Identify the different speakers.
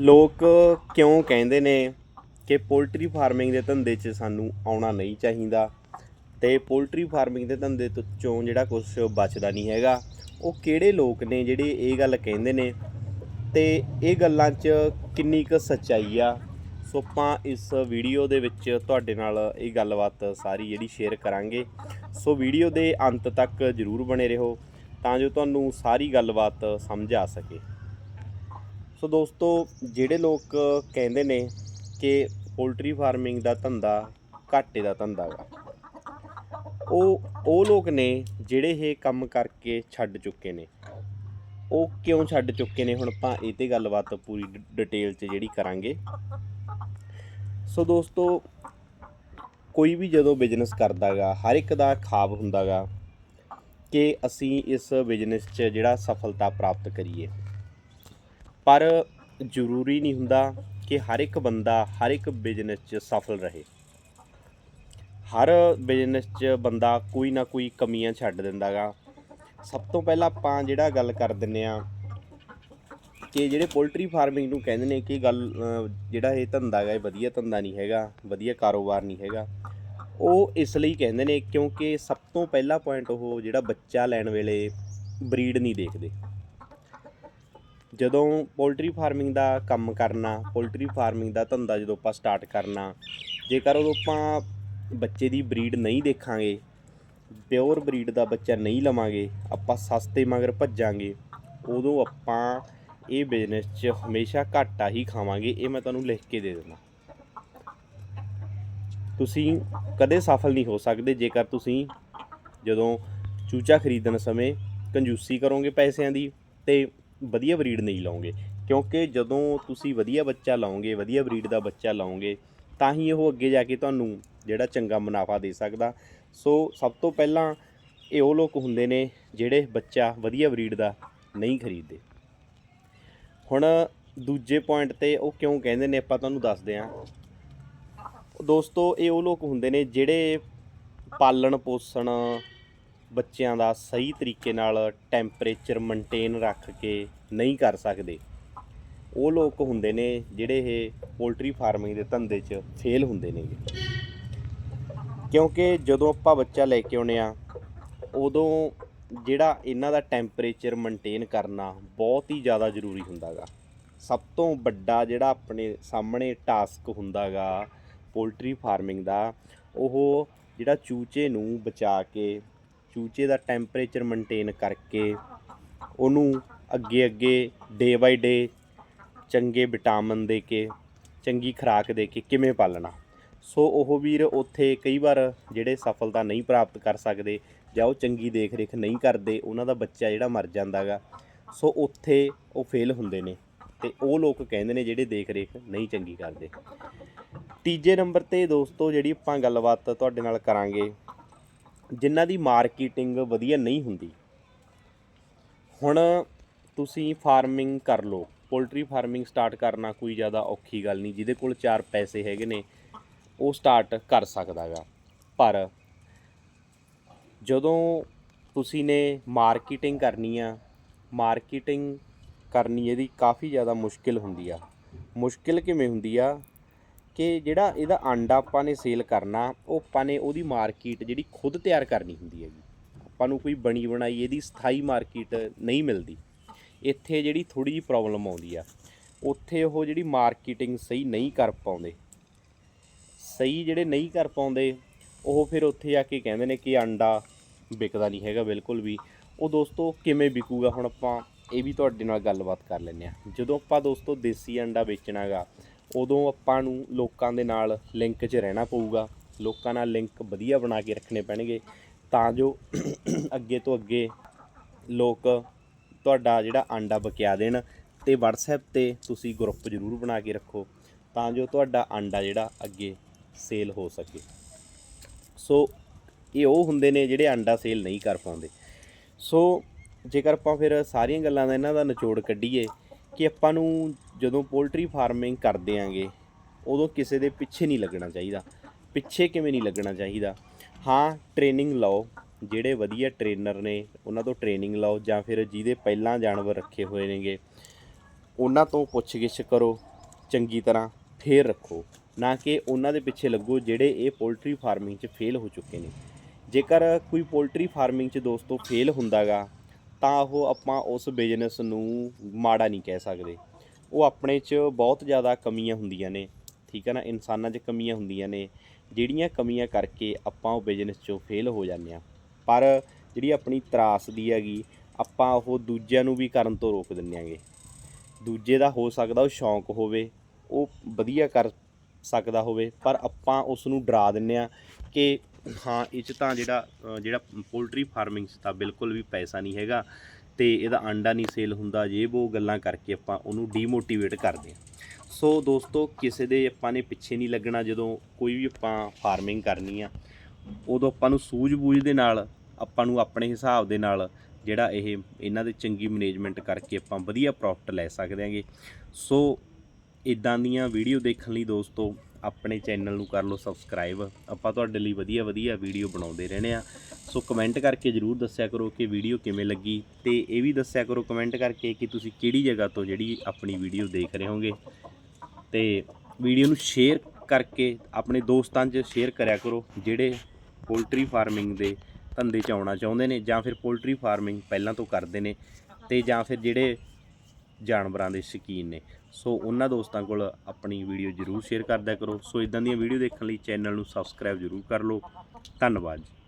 Speaker 1: ਲੋਕ ਕਿਉਂ ਕਹਿੰਦੇ ਨੇ ਕਿ ਪੋਲਟਰੀ ਫਾਰਮਿੰਗ ਦੇ ਧੰਦੇ 'ਚ ਸਾਨੂੰ ਆਉਣਾ ਨਹੀਂ ਚਾਹੀਦਾ? ਤੇ ਪੋਲਟਰੀ ਫਾਰਮਿੰਗ ਦੇ ਧੰਦੇ ਤੋਂ ਚੋਂ ਜਿਹੜਾ ਕੁਝ ਬਚਦਾ ਨਹੀਂ ਹੈਗਾ। ਉਹ ਕਿਹੜੇ ਲੋਕ ਨੇ ਜਿਹੜੇ ਇਹ ਗੱਲ ਕਹਿੰਦੇ ਨੇ? ਤੇ ਇਹ ਗੱਲਾਂ 'ਚ ਕਿੰਨੀ ਕੁ ਸੱਚਾਈ ਆ? ਸੋ ਆਪਾਂ ਇਸ ਵੀਡੀਓ ਦੇ ਵਿੱਚ ਤੁਹਾਡੇ ਨਾਲ ਇਹ ਗੱਲਬਾਤ ਸਾਰੀ ਜਿਹੜੀ ਸ਼ੇਅਰ ਕਰਾਂਗੇ। ਸੋ ਵੀਡੀਓ ਦੇ ਅੰਤ ਤੱਕ ਜਰੂਰ ਬਣੇ ਰਹੋ ਤਾਂ ਜੋ ਤੁਹਾਨੂੰ ਸਾਰੀ ਗੱਲਬਾਤ ਸਮਝ ਆ ਸਕੇ। ਸੋ ਦੋਸਤੋ, ਜਿਹੜੇ ਲੋਕ ਕਹਿੰਦੇ ਨੇ ਕਿ ਪੋਲਟਰੀ ਫਾਰਮਿੰਗ ਦਾ ਧੰਦਾ ਘਾਟੇ ਦਾ ਧੰਦਾ ਗਾ ਉਹ ਉਹ ਲੋਕ ਨੇ ਜਿਹੜੇ ਇਹ ਕੰਮ ਕਰਕੇ ਛੱਡ ਚੁੱਕੇ ਨੇ। ਉਹ ਕਿਉਂ ਛੱਡ ਚੁੱਕੇ ਨੇ? ਹੁਣ ਆਪਾਂ ਇਹ ਤੇ ਗੱਲਬਾਤ ਪੂਰੀ ਡ- ਡਿਟੇਲ 'ਚ ਜਿਹੜੀ ਕਰਾਂਗੇ। ਸੋ ਦੋਸਤੋ, ਕੋਈ ਵੀ ਜਦੋਂ ਬਿਜ਼ਨਸ ਕਰਦਾਗਾ ਹਰ ਇੱਕ ਦਾ ਖਾਬ ਹੁੰਦਾਗਾ ਕਿ ਅਸੀਂ ਇਸ ਬਿਜ਼ਨਸ 'ਚ ਜਿਹੜਾ ਸਫਲਤਾ ਪ੍ਰਾਪਤ ਕਰੀਏ। ਪਰ ਜ਼ਰੂਰੀ ਨਹੀਂ ਹੁੰਦਾ ਕਿ ਹਰ ਇੱਕ ਬੰਦਾ, ਹਰ ਇੱਕ ਬਿਜ਼ਨਸ 'ਚ ਸਫਲ ਰਹੇ। ਹਰ ਬਿਜ਼ਨਸ 'ਚ ਬੰਦਾ ਕੋਈ ਨਾ ਕੋਈ ਕਮੀਆਂ ਛੱਡ ਦਿੰਦਾਗਾ। ਸਭ ਤੋਂ ਪਹਿਲਾਂ ਆਪਾਂ ਜਿਹੜਾ ਗੱਲ ਕਰ ਦਿੰਨੇ ਆ ਕਿ ਜਿਹੜੇ ਪੋਲਟਰੀ ਫਾਰਮਿੰਗ ਨੂੰ ਕਹਿੰਦੇ ਨੇ ਕਿ ਗੱਲ ਜਿਹੜਾ ਇਹ ਧੰਦਾ ਹੈਗਾ ਇਹ ਵਧੀਆ ਧੰਦਾ ਨਹੀਂ ਹੈਗਾ, ਵਧੀਆ ਕਾਰੋਬਾਰ ਨਹੀਂ ਹੈਗਾ, ਉਹ ਇਸ ਲਈ ਕਹਿੰਦੇ ਨੇ ਕਿਉਂਕਿ ਸਭ ਤੋਂ ਪਹਿਲਾ ਪੁਆਇੰਟ ਉਹ ਜਿਹੜਾ ਬੱਚਾ ਲੈਣ ਵੇਲੇ ਬਰੀਡ ਨਹੀਂ ਦੇਖਦੇ। ਜਦੋਂ ਪੋਲਟਰੀ ਫਾਰਮਿੰਗ ਦਾ ਕੰਮ ਕਰਨਾ, ਪੋਲਟਰੀ ਫਾਰਮਿੰਗ ਦਾ ਧੰਦਾ ਜਦੋਂ ਆਪਾਂ ਸਟਾਰਟ ਕਰਨਾ, ਜੇਕਰ ਉਦੋਂ ਆਪਾਂ ਬੱਚੇ ਦੀ ਬਰੀਡ ਨਹੀਂ ਦੇਖਾਂਗੇ ਪਿਓਰ ਬਰੀਡ ਦਾ ਬੱਚਾ ਨਹੀਂ ਲਵਾਂਗੇ, ਆਪਾਂ ਸਸਤੇ ਮਗਰ ਭੱਜਾਂਗੇ, ਉਦੋਂ ਆਪਾਂ ਇਹ ਬਿਜ਼ਨਸ 'ਚ ਹਮੇਸ਼ਾ ਘਾਟਾ ਹੀ ਖਾਵਾਂਗੇ, ਇਹ ਮੈਂ ਤੁਹਾਨੂੰ ਲਿਖ ਕੇ ਦੇ ਦਿੰਦਾ। ਤੁਸੀਂ ਕਦੇ ਸਫਲ ਨਹੀਂ ਹੋ ਸਕਦੇ, ਜੇਕਰ ਤੁਸੀਂ ਜਦੋਂ ਚੂਚਾ ਖਰੀਦਣ ਸਮੇਂ ਕੰਜੂਸੀ ਕਰੋਗੇ ਪੈਸਿਆਂ ਦੀ ਤੇ ਵਧੀਆ ਬਰੀਡ ਨਹੀਂ ਲਾਉਂਗੇ। ਕਿਉਂਕਿ ਜਦੋਂ ਤੁਸੀਂ ਵਧੀਆ ਬੱਚਾ ਲਾਓਗੇ ਵਧੀਆ ਬਰੀਡ ਦਾ ਬੱਚਾ ਲਾਓਗੇ ਤਾਂ ਹੀ ਉਹ ਅੱਗੇ ਜਾ ਕੇ ਤੁਹਾਨੂੰ ਜਿਹੜਾ ਚੰਗਾ ਮੁਨਾਫਾ ਦੇ ਸਕਦਾ। ਸੋ ਸਭ ਤੋਂ ਪਹਿਲਾਂ ਇਹ ਉਹ ਲੋਕ ਹੁੰਦੇ ਨੇ ਜਿਹੜੇ ਬੱਚਾ ਵਧੀਆ ਬਰੀਡ ਦਾ ਨਹੀਂ ਖਰੀਦਦੇ। ਹੁਣ ਦੂਜੇ ਪੁਆਇੰਟ ਤੇ ਉਹ ਕਿਉਂ ਕਹਿੰਦੇ ਨੇ ਆਪਾਂ ਤੁਹਾਨੂੰ ਦੱਸਦੇ ਹਾਂ। ਦੋਸਤੋ ਇਹ ਉਹ ਲੋਕ ਹੁੰਦੇ ਨੇ ਜਿਹੜੇ ਪਾਲਣ ਪੋਸ਼ਣ ਬੱਚਿਆਂ ਦਾ ਸਹੀ ਤਰੀਕੇ ਨਾਲ ਟੈਂਪਰੇਚਰ ਮੇਨਟੇਨ ਰੱਖ ਕੇ ਨਹੀਂ ਕਰ ਸਕਦੇ। ਉਹ ਲੋਕ ਹੁੰਦੇ ਨੇ ਜਿਹੜੇ ਇਹ ਪੋਲਟਰੀ ਫਾਰਮਿੰਗ ਦੇ ਧੰਦੇ 'ਚ ਫੇਲ ਹੁੰਦੇ ਨੇਗੇ। ਕਿਉਂਕਿ ਜਦੋਂ ਆਪਾਂ ਬੱਚਾ ਲੈ ਕੇ ਆਉਨੇ ਆ ਉਦੋਂ ਜਿਹੜਾ ਇਹਨਾਂ ਦਾ ਟੈਂਪਰੇਚਰ ਮੇਨਟੇਨ ਕਰਨਾ ਬਹੁਤ ਹੀ ਜ਼ਿਆਦਾ ਜ਼ਰੂਰੀ ਹੁੰਦਾਗਾ। ਸਭ ਤੋਂ ਵੱਡਾ ਜਿਹੜਾ ਆਪਣੇ ਸਾਹਮਣੇ ਟਾਸਕ ਹੁੰਦਾਗਾ ਪੋਲਟਰੀ ਫਾਰਮਿੰਗ ਦਾ, ਉਹ ਜਿਹੜਾ ਚੂਚੇ ਨੂੰ ਬਚਾ ਕੇ ਚੂਚੇ ਦਾ ਟੈਂਪਰੇਚਰ ਮੇਨਟੇਨ ਕਰਕੇ ਉਹਨੂੰ ਅੱਗੇ ਅੱਗੇ ਡੇ ਬਾਈ ਡੇ ਚੰਗੇ ਵਿਟਾਮਿਨ ਦੇ ਕੇ, ਚੰਗੀ ਖੁਰਾਕ ਦੇ ਕੇ ਕਿਵੇਂ ਪਾਲਣਾ। ਸੋ ਉਹ ਵੀਰ ਉੱਥੇ ਕਈ ਵਾਰ ਜਿਹੜੇ ਸਫਲਤਾ ਨਹੀਂ ਪ੍ਰਾਪਤ ਕਰ ਸਕਦੇ ਜਾਂ ਉਹ ਚੰਗੀ ਦੇਖ ਰੇਖ ਨਹੀਂ ਕਰਦੇ, ਉਹਨਾਂ ਦਾ ਬੱਚਾ ਜਿਹੜਾ ਮਰ ਜਾਂਦਾਗਾ ਸੋ ਉੱਥੇ ਉਹ ਫੇਲ ਹੁੰਦੇ ਨੇ ਤੇ ਉਹ ਲੋਕ ਕਹਿੰਦੇ ਨੇ ਜਿਹੜੇ ਦੇਖ ਰੇਖ ਨਹੀਂ ਚੰਗੀ ਕਰਦੇ। ਤੀਜੇ ਨੰਬਰ ਤੇ ਦੋਸਤੋ, ਜਿਹੜੀ ਆਪਾਂ ਗੱਲਬਾਤ ਤੁਹਾਡੇ ਨਾਲ ਕਰਾਂਗੇ ਜਿਨ੍ਹਾਂ ਦੀ ਮਾਰਕੀਟਿੰਗ ਵਧੀਆ ਨਹੀਂ ਹੁੰਦੀ। ਹੁਣ ਤੁਸੀਂ ਫਾਰਮਿੰਗ ਕਰ ਲਓ। ਪੋਲਟਰੀ ਫਾਰਮਿੰਗ ਸਟਾਰਟ ਕਰਨਾ ਕੋਈ ਜ਼ਿਆਦਾ ਔਖੀ ਗੱਲ ਨਹੀਂ। ਜਿਹਦੇ ਕੋਲ ਚਾਰ ਪੈਸੇ ਹੈਗੇ ਨੇ, ਉਹ ਸਟਾਰਟ ਕਰ ਸਕਦਾਗਾ ਪਰ ਜਦੋਂ ਤੁਸੀਂ ਨੇ ਮਾਰਕੀਟਿੰਗ ਕਰਨੀ ਆ, ਮਾਰਕੀਟਿੰਗ ਕਰਨੀ ਇਹਦੀ ਕਾਫੀ ਜ਼ਿਆਦਾ ਮੁਸ਼ਕਿਲ ਹੁੰਦੀ ਆ। ਮੁਸ਼ਕਿਲ ਕਿਵੇਂ ਹੁੰਦੀ ਆ? ਕਿ ਜਿਹੜਾ ਇਹਦਾ ਆਂਡਾ ਆਪਾਂ ਨੇ ਸੇਲ ਕਰਨਾ, ਉਹ ਆਪਾਂ ਨੇ ਉਹਦੀ ਮਾਰਕੀਟ ਜਿਹੜੀ ਖੁਦ ਤਿਆਰ ਕਰਨੀ ਹੁੰਦੀ ਹੈਗੀ। ਆਪਾਂ ਨੂੰ ਕੋਈ ਬਣੀ ਬਣਾਈ ਇਹਦੀ ਸਥਾਈ ਮਾਰਕੀਟ ਨਹੀਂ ਮਿਲਦੀ। ਇੱਥੇ ਜਿਹੜੀ ਥੋੜੀ ਜਿਹੀ ਪ੍ਰੋਬਲਮ ਆਉਂਦੀ ਆ, ਉੱਥੇ ਉਹ ਜਿਹੜੀ ਮਾਰਕੀਟਿੰਗ ਸਹੀ ਨਹੀਂ ਕਰ ਪਾਉਂਦੇ। ਸਹੀ ਜਿਹੜੇ ਨਹੀਂ ਕਰ ਪਾਉਂਦੇ, ਉਹ ਫਿਰ ਉੱਥੇ ਜਾ ਕੇ ਕਹਿੰਦੇ ਨੇ ਕਿ ਅੰਡਾ ਵਿਕਦਾ ਨਹੀਂ ਹੈਗਾ ਬਿਲਕੁਲ ਵੀ। ਉਹ ਦੋਸਤੋ ਕਿਵੇਂ ਵਿਕੂਗਾ ਹੁਣ ਆਪਾਂ, ਇਹ ਵੀ ਤੁਹਾਡੇ ਨਾਲ ਗੱਲਬਾਤ ਕਰ ਲੈਂਦੇ ਆ ਜਦੋਂ ਆਪਾਂ ਦੋਸਤੋ ਦੇਸੀ ਅੰਡਾ ਵੇਚਣਾਗਾ ਉਦੋਂ ਆਪਾਂ ਨੂੰ ਲੋਕਾਂ ਦੇ ਨਾਲ ਲਿੰਕ 'ਚ ਰਹਿਣਾ ਪਊਗਾ। ਲੋਕਾਂ ਨਾਲ ਲਿੰਕ ਵਧੀਆ ਬਣਾ ਕੇ ਰੱਖਣੇ ਪੈਣਗੇ। ਤਾਂ ਜੋ ਅੱਗੇ ਤੋਂ ਅੱਗੇ ਲੋਕ ਤੁਹਾਡਾ ਜਿਹੜਾ ਆਂਡਾ ਬਕਿਆ ਦੇਣ ਤੇ WhatsApp ਤੇ ਤੁਸੀਂ ਗਰੁੱਪ ਜ਼ਰੂਰ ਬਣਾ ਕੇ ਰੱਖੋ ਤਾਂ ਜੋ ਤੁਹਾਡਾ ਆਂਡਾ ਜਿਹੜਾ ਅੱਗੇ ਸੇਲ ਹੋ ਸਕੇ। ਸੋ ਇਹ ਉਹ ਹੁੰਦੇ ਨੇ ਜਿਹੜੇ ਆਂਡਾ ਸੇਲ ਨਹੀਂ ਕਰ ਪਾਉਂਦੇ। ਸੋ ਜੇਕਰ ਆਪਾਂ ਫਿਰ ਸਾਰੀਆਂ ਗੱਲਾਂ ਦਾ ਇਹਨਾਂ ਦਾ ਨਿਚੋੜ ਕੱਢੀਏ ਕਿ ਆਪਾਂ ਨੂੰ ਜਦੋਂ ਪੋਲਟਰੀ ਫਾਰਮਿੰਗ ਕਰਦੇ ਆਂਗੇ, ਉਦੋਂ ਕਿਸੇ ਦੇ ਪਿੱਛੇ ਨਹੀਂ ਲੱਗਣਾ ਚਾਹੀਦਾ। ਪਿੱਛੇ ਕਿਵੇਂ ਨਹੀਂ ਲੱਗਣਾ ਚਾਹੀਦਾ? ਹਾਂ ਟ੍ਰੇਨਿੰਗ ਲਓ। ਜਿਹੜੇ ਵਧੀਆ ਟ੍ਰੇਨਰ ਨੇ, ਉਹਨਾਂ ਤੋਂ ਟ੍ਰੇਨਿੰਗ ਲਓ ਜਾਂ ਫਿਰ ਜਿਹਦੇ ਪਹਿਲਾਂ ਜਾਨਵਰ ਰੱਖੇ ਹੋਏ ਨੇਗੇ, ਉਹਨਾਂ ਤੋਂ ਪੁੱਛਗਿੱਛ ਕਰੋ, ਚੰਗੀ ਤਰ੍ਹਾਂ ਫੇਰ ਰੱਖੋ। ਨਾ ਕਿ ਉਹਨਾਂ ਦੇ ਪਿੱਛੇ ਲੱਗੋ ਜਿਹੜੇ ਇਹ ਪੋਲਟਰੀ ਫਾਰਮਿੰਗ 'ਚ ਫੇਲ ਹੋ ਚੁੱਕੇ ਨੇ। ਜੇਕਰ ਕੋਈ ਪੋਲਟਰੀ ਫਾਰਮਿੰਗ 'ਚ ਦੋਸਤੋ ਫੇਲ ਹੁੰਦਾਗਾ ਤਾਂ ਉਹ ਆਪਾਂ ਉਸ ਬਿਜ਼ਨਸ ਨੂੰ ਮਾੜਾ ਨਹੀਂ ਕਹਿ ਸਕਦੇ। ਉਹ ਆਪਣੇ 'ਚ ਬਹੁਤ ਜ਼ਿਆਦਾ ਕਮੀਆਂ ਹੁੰਦੀਆਂ ਨੇ, ਠੀਕ ਹੈ ਨਾ? ਇਨਸਾਨਾਂ 'ਚ ਕਮੀਆਂ ਹੁੰਦੀਆਂ ਨੇ, ਜਿਹੜੀਆਂ ਕਮੀਆਂ ਕਰਕੇ ਆਪਾਂ ਉਹ ਬਿਜ਼ਨਸ 'ਚੋਂ ਫੇਲ ਹੋ ਜਾਂਦੇ ਆ ਪਰ ਜਿਹੜੀ ਆਪਣੀ ਤਰਾਸਦੀ ਹੈਗੀ, ਆਪਾਂ ਉਹ ਦੂਜਿਆਂ ਨੂੰ ਵੀ ਕਰਨ ਤੋਂ ਰੋਕ ਦਿੰਦੇ ਆਂਗੇ ਦੂਜੇ ਦਾ ਹੋ ਸਕਦਾ ਉਹ ਸ਼ੌਂਕ ਹੋਵੇ, ਉਹ ਵਧੀਆ ਕਰ ਸਕਦਾ ਹੋਵੇ, ਪਰ ਆਪਾਂ ਉਸ ਨੂੰ ਡਰਾ ਦਿੰਨੇ ਆ ਕਿ ਹਾਂ, ਇਹ 'ਚ ਤਾਂ ਜਿਹੜਾ ਜਿਹੜਾ ਪੋਲਟਰੀ ਫਾਰਮਿੰਗ 'ਚ ਤਾਂ ਬਿਲਕੁਲ ਵੀ ਪੈਸਾ ਨਹੀਂ ਹੈਗਾ ਤੇ ਇਹਦਾ ਆਂਡਾ ਨਹੀਂ ਸੇਲ ਹੁੰਦਾ, ਜੇ ਉਹ ਗੱਲਾਂ ਕਰਕੇ ਆਪਾਂ ਉਹਨੂੰ ਡੀਮੋਟੀਵੇਟ ਕਰਦੇ ਹਾਂ। ਸੋ ਦੋਸਤੋ, ਕਿਸੇ ਦੇ ਆਪਾਂ ਨੇ ਪਿੱਛੇ ਨਹੀਂ ਲੱਗਣਾ, ਜਦੋਂ ਕੋਈ ਵੀ ਆਪਾਂ ਫਾਰਮਿੰਗ ਕਰਨੀ ਆ, ਉਦੋਂ ਆਪਾਂ ਨੂੰ ਸੂਝ-ਬੂਝ ਦੇ ਨਾਲ, ਆਪਾਂ ਨੂੰ ਆਪਣੇ ਹਿਸਾਬ ਦੇ ਨਾਲ ਜਿਹੜਾ ਇਹ ਇਹਨਾਂ ਦੇ ਚੰਗੀ ਮੈਨੇਜਮੈਂਟ ਕਰਕੇ ਆਪਾਂ ਵਧੀਆ ਪ੍ਰੋਫਿਟ ਲੈ ਸਕਦੇ ਹਾਂਗੇ। ਸੋ ਇਦਾਂ ਦੀਆਂ ਵੀਡੀਓ ਦੇਖਣ ਲਈ ਦੋਸਤੋ ਆਪਣੇ ਚੈਨਲ ਨੂੰ ਕਰ ਲਓ ਸਬਸਕ੍ਰਾਈਬ। ਆਪਾਂ ਤੁਹਾਡੇ ਲਈ ਵਧੀਆ ਵਧੀਆ ਵੀਡੀਓ ਬਣਾਉਂਦੇ ਰਹਿੰਦੇ ਆ ਸੋ ਕਮੈਂਟ ਕਰਕੇ ਜਰੂਰ ਦੱਸਿਆ ਕਰੋ ਕਿ ਵੀਡੀਓ ਕਿਵੇਂ ਲੱਗੀ ਤੇ ਇਹ ਵੀ ਦੱਸਿਆ ਕਰੋ ਕਮੈਂਟ ਕਰਕੇ ਕਿ ਤੁਸੀਂ ਕਿਹੜੀ ਜਗ੍ਹਾ ਤੋਂ ਜਿਹੜੀ ਆਪਣੀ ਵੀਡੀਓ ਦੇਖ ਰਹੇ ਹੋਗੇ। ਤੇ ਵੀਡੀਓ ਨੂੰ ਸ਼ੇਅਰ ਕਰਕੇ ਆਪਣੇ ਦੋਸਤਾਂ 'ਚ ਸ਼ੇਅਰ ਕਰਿਆ ਕਰੋ ਜਿਹੜੇ ਪੋਲਟਰੀ ਫਾਰਮਿੰਗ ਦੇ ਧੰਦੇ 'ਚ ਆਉਣਾ ਚਾਹੁੰਦੇ ਨੇ ਜਾਂ ਫਿਰ ਪੋਲਟਰੀ ਫਾਰਮਿੰਗ ਪਹਿਲਾਂ ਤੋਂ ਕਰਦੇ ਨੇ ਤੇ ਜਾਂ ਫਿਰ ਜਿਹੜੇ ਜਾਨਵਰਾਂ ਦੇ ਸ਼ੌਕੀਨ ਨੇ। ਸੋ ਉਹਨਾਂ ਦੋਸਤਾਂ ਕੋਲ ਆਪਣੀ ਵੀਡੀਓ ਜਰੂਰ ਸ਼ੇਅਰ ਕਰਦਿਆ ਕਰੋ। ਸੋ ਇਦਾਂ ਦੀਆਂ ਵੀਡੀਓ ਦੇਖਣ ਲਈ ਚੈਨਲ ਨੂੰ ਸਬਸਕ੍ਰਾਈਬ ਜਰੂਰ ਕਰ ਲਓ। ਧੰਨਵਾਦ ਜੀ।